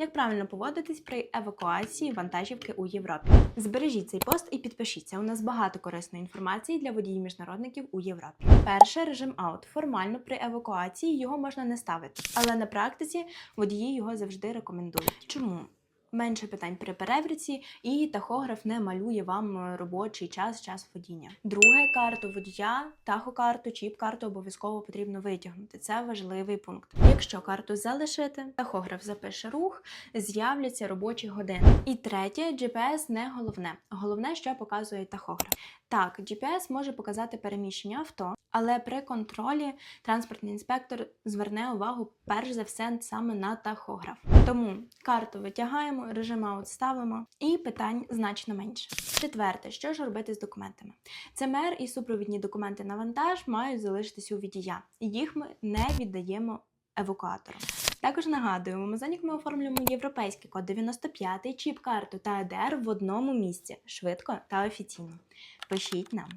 Як правильно поводитись при евакуації вантажівки у Європі? Збережіть цей пост і підпишіться. У нас багато корисної інформації для водіїв-міжнародників у Європі. Перше режим аут. Формально при евакуації його можна не ставити, але на практиці водії його завжди рекомендують. Чому? Менше питань при перевірці, і тахограф не малює вам е, робочий час, час водіння. Друге, карту водія, тахокарту, чіп-карту обов'язково потрібно витягнути. Це важливий пункт. Якщо карту залишити, тахограф запише рух, з'являться робочі години. І третє, GPS не головне. Головне, що показує тахограф. Так, GPS може показати переміщення авто, але при контролі транспортний інспектор зверне увагу перш за все саме на тахограф. Тому карту витягаємо, режим аут ставимо і питань значно менше. Четверте, що ж робити з документами? ЦМР і супровідні документи на вантаж мають залишитися у водія. Їх ми не віддаємо евакуаторам. Також нагадуємо, в Амазонік ми оформлюємо європейський код 95, чіп-карту та ЕДР в одному місці швидко та офіційно. Пишіть нам.